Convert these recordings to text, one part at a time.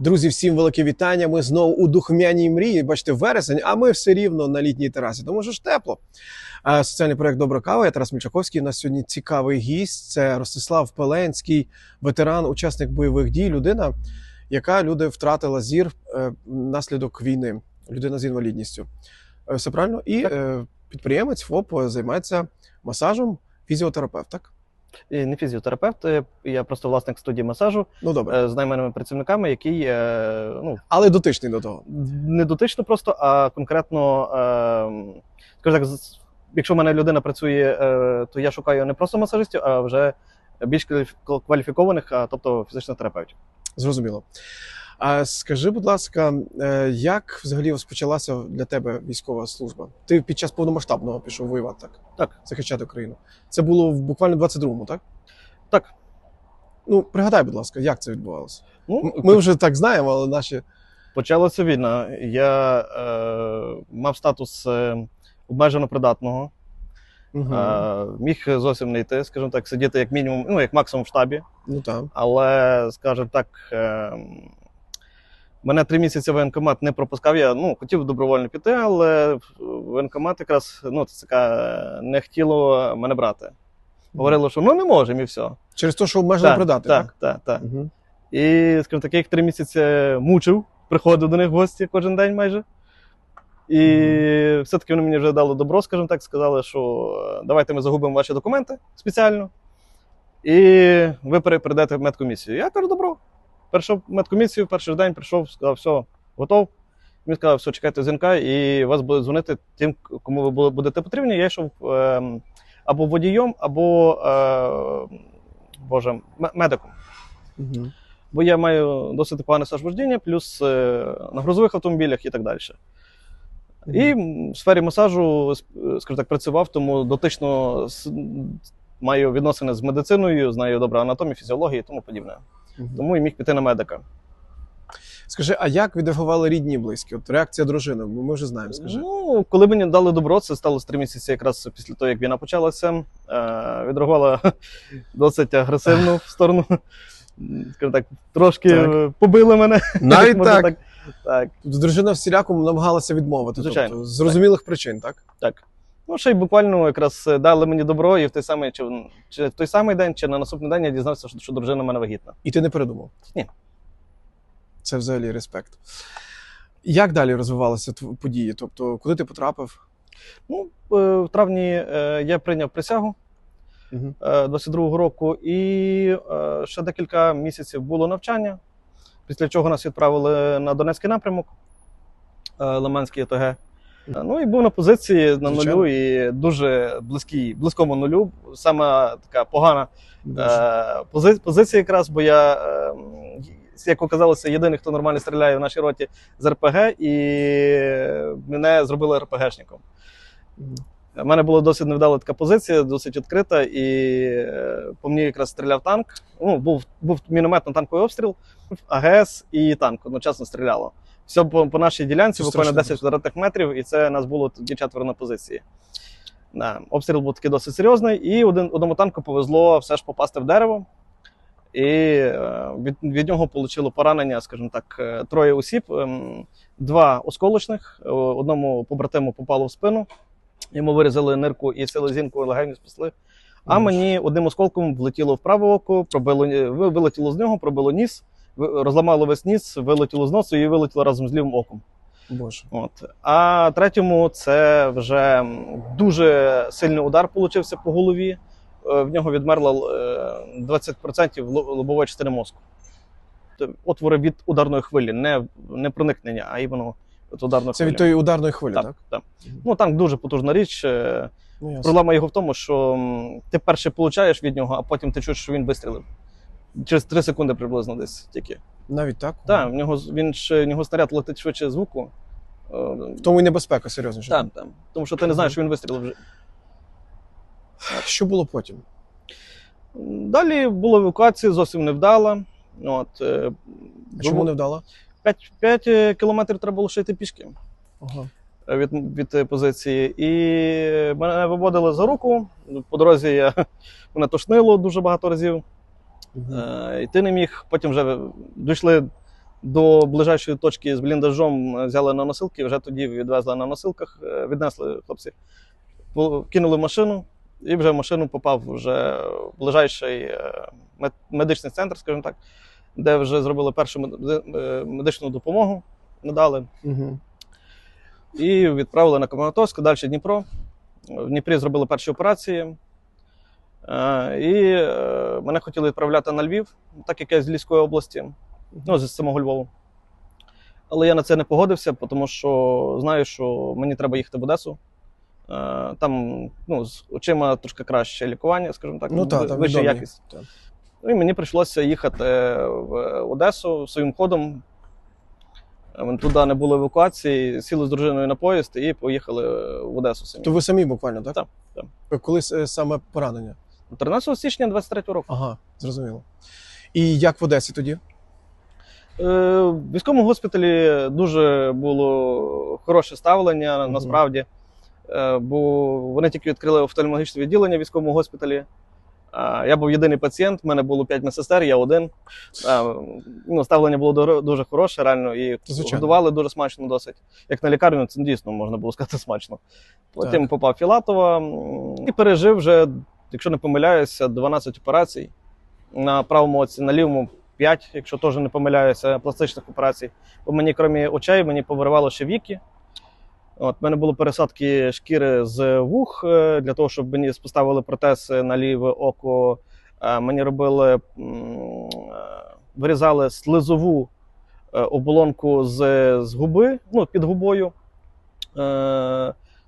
Друзі, всім велике вітання. Ми знову у духмяній мрії. Бачите, вересень, а ми все рівно на літній терасі, тому що ж тепло. Соціальний проект Добра кава. Я Тарас Мільчаковський. У нас сьогодні цікавий гість. Це Ростислав Пеленський, ветеран, учасник бойових дій, людина, яка люди втратила зір е, внаслідок війни. Людина з інвалідністю. Е, Все правильно? І е, підприємець ФОП займається масажем, фізіотерапевт. Так? Не фізіотерапевт, е, я просто власник студії масажу Ну добре. е, з найманими працівниками, який е, ну, Але дотичний до того. не дотично просто, а конкретно, скажу так, якщо в мене людина працює, то я шукаю не просто масажистів, а вже більш кваліфікованих, а, тобто фізичних терапевтів. Зрозуміло. А скажи, будь ласка, е, як взагалі розпочалася для тебе військова служба? Ти під час повномасштабного пішов воювати, так? Так. Захищати Україну. Це було в буквально 22-му, так? Так. Ну, пригадай, будь ласка, як це відбувалося? Ну, Ми вже так знаємо, але наші. Почалася війна. Я е, мав статус е, обмежено придатного. Угу. Е, міг зовсім не йти, скажімо так, сидіти як мінімум, ну як максимум в штабі. Ну так. Але, скажімо так, е, мене три місяці воєнкомат не пропускав. Я ну, хотів добровольно піти, але воєнкомат якраз ну, ТЦК не хотіло мене брати. Говорило, що ну не можемо і все. Через те, що обмежено придати, так? так, так. Угу. І, скажімо так, я їх три місяці мучив, приходив до них в гості кожен день майже. І все-таки вони мені вже дали добро, скажімо так, сказали, що е, давайте ми загубимо ваші документи спеціально, і ви пере- перейдете в медкомісію. Я кажу, добро. В медкомісію, перший день прийшов, сказав, все, готов. Він сказав, все, чекайте дзвінка, і вас буде дзвонити тим, кому ви будете потрібні. Я йшов ем, або водієм, або е, боже, медиком. Угу. Бо я маю досить погане стаж вождіння, плюс е, на грузових автомобілях і так далі. І в сфері масажу, е, скажімо так, працював, тому дотично маю відносини з медициною, знаю добре анатомію, фізіологію і тому подібне. Тому і міг піти на медика. Скажи, а як відреагували рідні і близькі? От реакція дружини, ми вже знаємо, скажи. Ну, коли мені дали добро, це сталося три місяці якраз після того, як війна почалася. Е, відреагувала досить агресивно в сторону. Скажімо так, трошки Так. побили мене. Навіть так. Так. Тобто дружина всіляко намагалася відмовити. Звичайно. Тобто, з зрозумілих причин, так? Так. Ну, ще й буквально якраз е, дали мені добро, і в той самий, чи, чи в той самий день, чи на наступний день я дізнався, що, що дружина в мене вагітна. І ти не передумав? Ні. Це взагалі респект. Як далі розвивалися події? Тобто, куди ти потрапив? Ну, е, в травні е, я прийняв присягу Угу. е, 22-го року, і ще декілька місяців було навчання, після чого нас відправили на Донецький напрямок, Лиманський ОТГ. Ну і був на позиції на Звичайно. нулю і дуже близький, близькому нулю. Саме така погана Е, пози, позиція якраз, бо я, е, як оказалося, єдиний, хто нормально стріляє в нашій роті з РПГ, і мене зробили РПГшником. У мене була досить невдала така позиція, досить відкрита, і е, по мені якраз стріляв танк. Ну, був, був мінометно-танковий обстріл, АГС і танк одночасно стріляло. Все по, по нашій ділянці, Це буквально 10 квадратних метрів, і це нас було тоді четверо на позиції. Да, обстріл був такий досить серйозний, і один, одному танку повезло все ж попасти в дерево. І е, від, від нього отримало поранення, скажімо так, е, троє осіб, ем, два осколочних, е, одному побратиму попало в спину, йому вирізали нирку і селезінку легеню спасли. А мені одним осколком влетіло в праве око, пробило, вилетіло з нього, пробило ніс, розламало весь ніс, вилетіло з носу і вилетіло разом з лівим оком. Боже. От. А третьому це вже дуже сильний удар получився по голові. Е, В нього відмерло е, 20% лобової частини мозку. Отвори від ударної хвилі, не, не проникнення, а іменно від ударної Це хвилі. від тої ударної хвилі, так? так, так. Ну, танк дуже потужна річ. Е, Ну. Проблема його в тому, що ти перше получаєш від нього, а потім ти чуєш, що він вистрілив. Через 3 секунди приблизно десь тільки. Навіть так? Так, в нього, він ж, в нього снаряд летить швидше звуку. Е, В тому і небезпека, серйозно. Так, так. Тому що ти не знаєш, що він вистрілив вже. Що було потім? Далі була евакуація, зовсім невдала. От, е, А Чому не вдало? 5, 5 кілометрів треба було ще йти пішки Ага. е, від, від е, позиції. І мене виводили за руку. По дорозі я, мене тошнило дуже багато разів. Мгм. Е, йти не міг. Потім вже дійшли До ближайшої точки з бліндажом е, взяли на носилки, вже тоді відвезли на носилках, е, віднесли хлопці, кинули в машину, і вже в машину попав вже в ближайший медичний центр, скажімо так, де вже зробили першу медичну допомогу, надали. Угу. І відправили на Коматовськ, далі Дніпро. В Дніпрі зробили перші операції. Е, І е, мене хотіли відправляти на Львів, так як я з Львівської області, ну, з самого Львову. Але я на це не погодився, тому що знаю, що мені треба їхати в Одесу. Е, Там ну, з очима трошки краще лікування, скажімо так, Ну так, там вища відомі. якість. Ну і мені прийшлося їхати в Одесу своїм ходом. Туди не було евакуації, сіли з дружиною на поїзд і поїхали в Одесу самі. То ви самі буквально, так? Так, так. Коли саме поранення? 13 січня 23 року. Ага, зрозуміло. І як в Одесі тоді? Е, В військовому госпіталі дуже було хороше ставлення Мгм. насправді, Е, бо вони тільки відкрили офтальмологічне відділення в військовому госпіталі. Я був єдиний пацієнт, в мене було 5 медсестер, я один. Ну, ставлення було дуже хороше, реально, і Звичайно. годували дуже смачно досить. Як на лікарню, це дійсно можна було сказати смачно. Потім Так. попав Філатова і пережив вже, якщо не помиляюся, 12 операцій. На правому оці, на лівому 5, якщо теж не помиляюся, пластичних операцій. Бо мені, крім очей, мені повиривало ще віки. От, в мене були пересадки шкіри з вух е, для того, щоб мені поставили протез на ліве око. Е, Мені робили, е, вирізали слизову оболонку з, з губи, ну, під губою.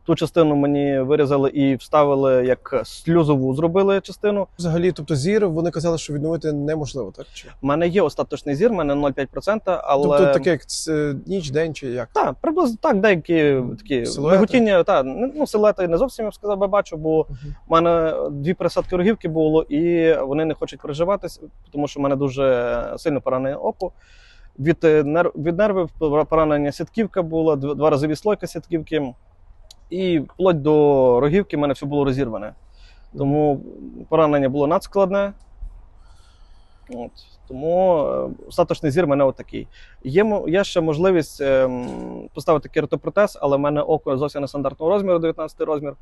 Ту частину мені вирізали і вставили як сльозову зробили частину. Взагалі, тобто зір, вони казали, що відновити неможливо, так? Чи? У мене є остаточний зір, в мене 0,5%, але. Тобто таке, як це, ніч, день чи як? Так, приблизно так, деякі такі Силуети? миготіння, та, ну, силуети не зовсім я б сказав, би бачу, бо в мене дві пересадки рогівки було, і вони не хочуть переживатися, тому що в мене дуже сильно поранене око. Від, е, нер... від нервів поранення сітківка була, дв- два рази відслойка сітківки. І вплоть до рогівки в мене все було розірване. Тому поранення було надскладне. От. Тому е, остаточний зір мене отакий. Є, є ще можливість ем, поставити кератопротез, але в мене око зовсім не стандартного розміру, 19 розмір.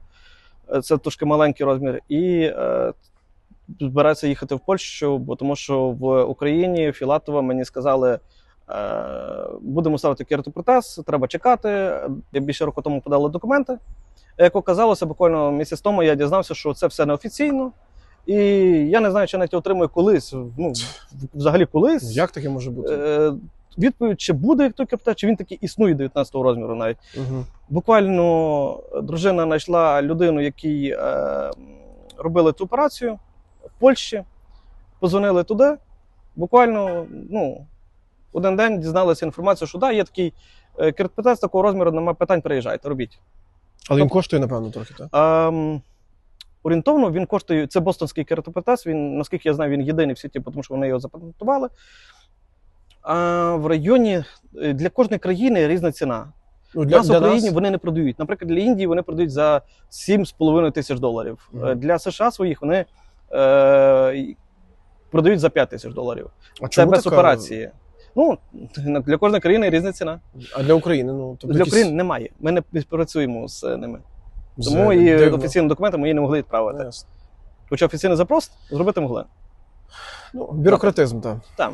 Е, Це трошки маленький розмір. І е, збирається їхати в Польщу, бо тому що в Україні Філатова мені сказали. Е, Будемо ставити кератопротез, треба чекати. Я більше року тому подали документи. Як оказалося, буквально місяць тому я дізнався, що це все неофіційно. І я не знаю, чи навіть отримую колись. Ну, взагалі колись. Як таке може бути? Е, відповідь, чи буде як той каптан, чи він таки існує 19-го розміру навіть. Угу. Буквально дружина знайшла людину, якій е, робили цю операцію в Польщі, позвонили туди. Буквально ну, один день дізналися інформацію, що да, є такий е, кертпетець такого розміру, немає питань, приїжджайте, робіть. Але він коштує, напевно, трохи, так? Ем, орієнтовно він коштує. Це бостонський кератопетез. Він, наскільки я знаю, він єдиний в світі, тому що вони його запатентували. А в районі е, для кожної країни різна ціна. Ну, У нас в Україні вони не продають. Наприклад, для Індії вони продають за 7,5 тисяч доларів. Мгм. Е, Для США своїх вони е, продають за 5 тисяч доларів. а Це без така- операції. Ну, для кожної країни різна ціна. А для України, ну, тобто Для якісь- України немає. Ми не співпрацюємо з е, ними. Тому Тому і дивно. офіційні документи ми її не могли відправити. Yes. Хоча офіційний запрос зробити могли. Ну, бюрократизм, так. Так.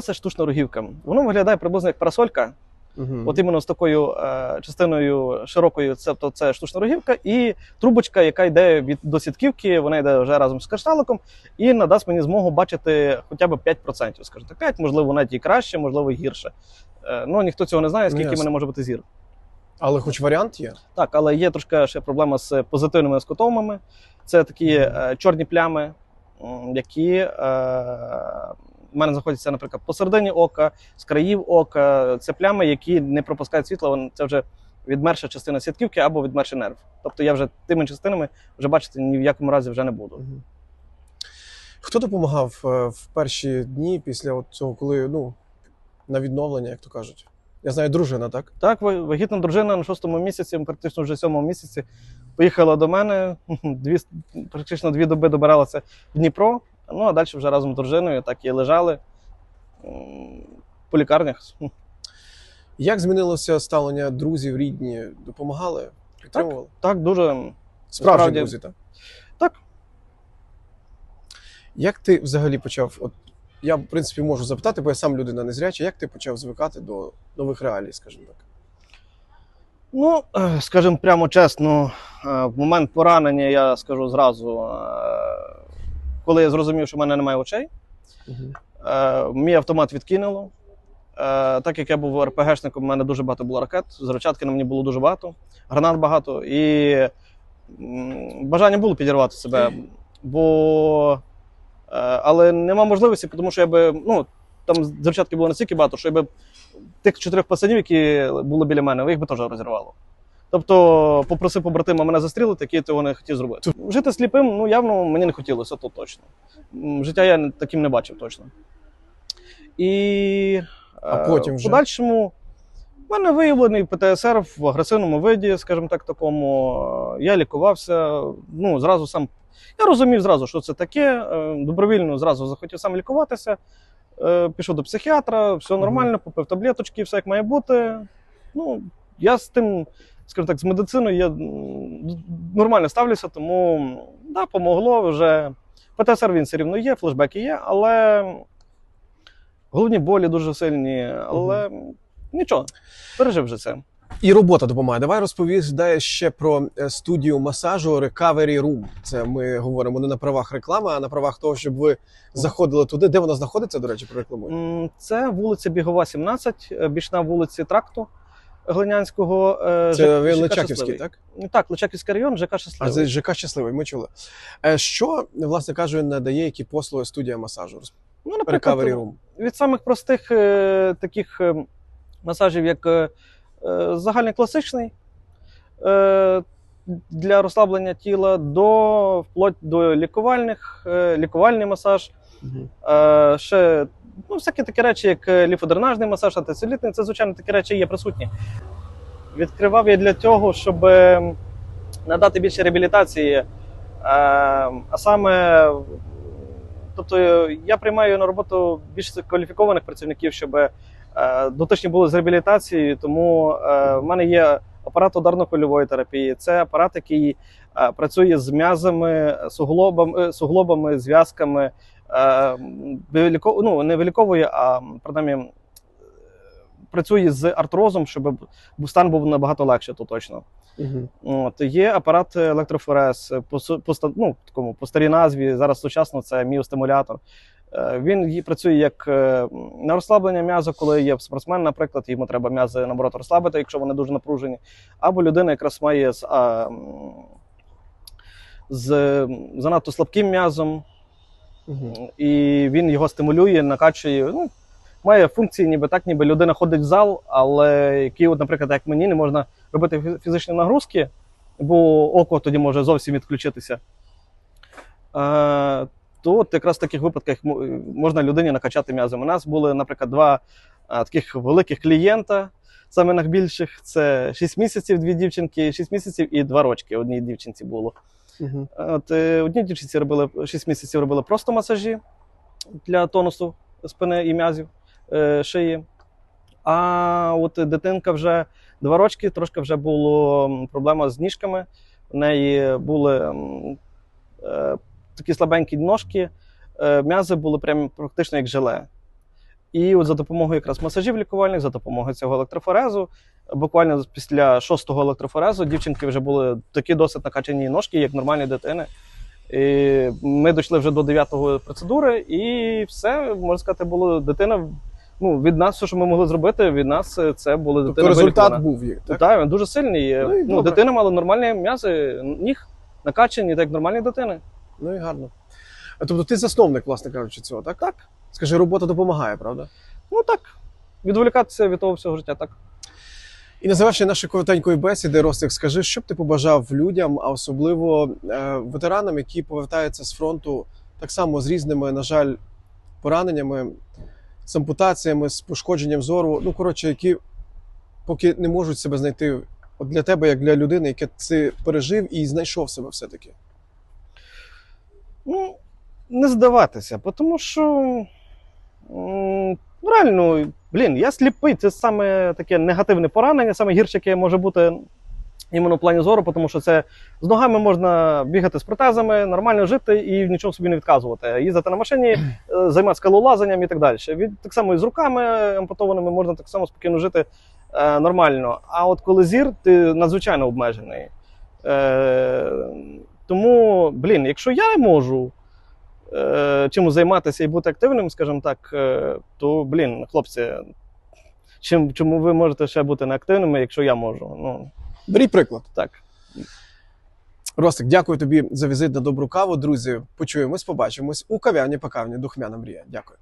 це штучна рогівка. Воно виглядає приблизно як парасолька. Угу. От іменно з такою е, частиною широкою, це, то це штучна рогівка, і трубочка, яка йде від до сітківки, вона йде вже разом з кришталиком, і надасть мені змогу бачити хоча б 5%. Скажімо так, 5, можливо, навіть і краще, можливо, і гірше. Е, ну ніхто цього не знає, скільки в мене може бути зір. Але хоч варіант є. Так, але є трошки ще проблема з позитивними скотомами. Це такі е, чорні плями, які е, в мене знаходяться, наприклад, посередині ока, з країв ока. Це плями, які не пропускають світло. Це вже відмерша частина сітківки або відмерший нерв. Тобто я вже тими частинами вже бачити ні в якому разі вже не буду. Хто допомагав е, в перші дні після от цього, коли ну, на відновлення, як то кажуть? Я знаю, дружина, так? Так, ва- вагітна дружина на шостому місяці, практично вже сьомому місяці, поїхала до мене. Дві, практично дві доби добиралася в Дніпро. Ну а далі вже разом з дружиною так і лежали. По лікарнях. Як змінилося ставлення друзів, рідні? Допомагали? Підтримували? Так, дуже Справжні Справді. друзі, так? Так. Як ти взагалі почав? От я, в принципі, можу запитати, бо я сам людина незряча, як ти почав звикати до нових реалій, скажімо так? Ну, е, скажімо прямо чесно, е, в момент поранення я скажу зразу, е, коли я зрозумів, що в мене немає очей, е, мій автомат відкинуло. Е, Так як я був РПГшником, у мене дуже багато було ракет, з на мені було дуже багато, гранат багато, і м, бажання було підірвати себе. Бо, е, але нема можливості, тому що я би, ну, там з було настільки багато, що я би тих чотирьох пацанів, які були біля мене, їх би теж розірвало. Тобто попросив побратима мене застрілити, який того не хотів зробити. Жити сліпим, ну явно мені не хотілося, то точно. Життя я таким не бачив точно. І А е, потім в подальшому в мене виявлений ПТСР в агресивному виді, скажімо так, такому. Е, Я лікувався. Ну, зразу сам. Я розумів зразу, що це таке. е, Добровільно зразу захотів сам лікуватися. Пішов до психіатра, все нормально, попив таблеточки, все як має бути. Ну, я з тим, скажімо так, з медициною я нормально ставлюся, тому да, помогло вже. ПТСР він все рівно є, флешбеки є, але головні болі дуже сильні, але нічого, пережив вже це. І робота допомагає. Давай розповідай ще про е, студію масажу Recovery Room. Це ми говоримо не на правах реклами, а на правах того, щоб ви заходили туди. Де вона знаходиться, до речі, прорекламуй. М, Це вулиця Бігова, 17, е, більш на вулиці Тракту Глинянського. е, Це Ж- він ЖК Личаківський, так? Так, Личаківський район, ЖК А Щасливий. це ЖК щасливий. Ми чули. Е, Що, власне кажучи, надає які послуги студія масажу? Ну, наприклад, Recovery Room. від самих простих е, таких масажів, як загальний класичний е, для розслаблення тіла, до вплоть до лікувальних, лікувальний масаж. Е, ще ну, всякі такі речі, як е, ліфодренажний масаж, антицелітний, це, звичайно, такі речі є присутні. Відкривав я для того, щоб е, надати більше реабілітації. Е, а саме, тобто я приймаю на роботу більш кваліфікованих працівників, щоб дотичні були з реабілітацією. Тому в мене є апарат ударно-хвильової терапії. Це апарат, який працює з м'язами, суглобами, суглобами зв'язками. Е, ну, не виліковує, а принаймні е, працює з артрозом, щоб стан був набагато легше, то точно. Мгм. От, є апарат електрофорез по, по, ну, такому, по старій назві. Зараз сучасно це міостимулятор. Е, Він працює як на розслаблення м'яза, коли є спортсмен, наприклад, йому треба м'язи наоборот розслабити, якщо вони дуже напружені. Або людина якраз має з, а, з занадто слабким м'язом, Мгм. і він його стимулює, накачує. Ну, має функції, ніби так, ніби людина ходить в зал, але які, от, наприклад, як мені, не можна робити фізичні нагрузки, бо око тоді може зовсім відключитися. Е, то от якраз в таких випадках можна людині накачати м'язом. У нас були, наприклад, два е, таких великих клієнта, саме найбільших. Це 6 місяців, дві дівчинки, 6 місяців і 2 рочки одній дівчинці було. Мгм. От, е, одній дівчинці робили 6 місяців робили просто масажі для тонусу спини і м'язів е, шиї. А от дитинка вже два рочки, трошки вже була проблема з ніжками. В неї були е, такі слабенькі ножки, е, м'язи були прям практично як желе. І от за допомогою якраз масажів лікувальних, за допомогою цього електрофорезу, буквально після шостого електрофорезу дівчинки вже були такі досить накачані ножки, як нормальні дитини. І ми дійшли вже до дев'ятої процедури, і все, можна сказати, було дитина. Ну, від нас, все, що ми могли зробити, від нас це були Тобто результат був є, так? Так, він дуже сильний. Ну, і Ну, дитина мала нормальні м'язи, ніг накачані, так як нормальні дитини. Ну і гарно. Тобто ти засновник, власне кажучи, цього, так? Так. Скажи, робота допомагає, правда? Ну так, відволікатися від того всього життя, так. І на завершення нашої коротенької бесіди, Ростик, скажи, що б ти побажав людям, а особливо е, ветеранам, які повертаються з фронту так само з різними, на жаль, пораненнями, з ампутаціями, з пошкодженням зору. Ну, коротше, які поки не можуть себе знайти. От для тебе, як для людини, яка це пережив і знайшов себе все-таки. Ну, не здаватися, тому що Ну, реально, блін, я сліпий, це саме таке негативне поранення, саме гірше, яке може бути іменно в плані зору, тому що це з ногами можна бігати з протезами, нормально жити і в нічому собі не відказувати. Їздити на машині, е, займатися скалолазанням і так далі. Від, так само і з руками ампутованими можна так само спокійно жити е, нормально. А от коли зір, ти надзвичайно обмежений. Е, тому, блін, якщо я можу чимось займатися і бути активним, скажімо так, е, то, блін, хлопці, чим, чому ви можете ще бути неактивними, якщо я можу? Ну, Беріть приклад. так. Ростик, дякую тобі за візит на добру каву. Друзі, почуємось, побачимось у кав'ярні покавні, Духмяна мрія. Дякую.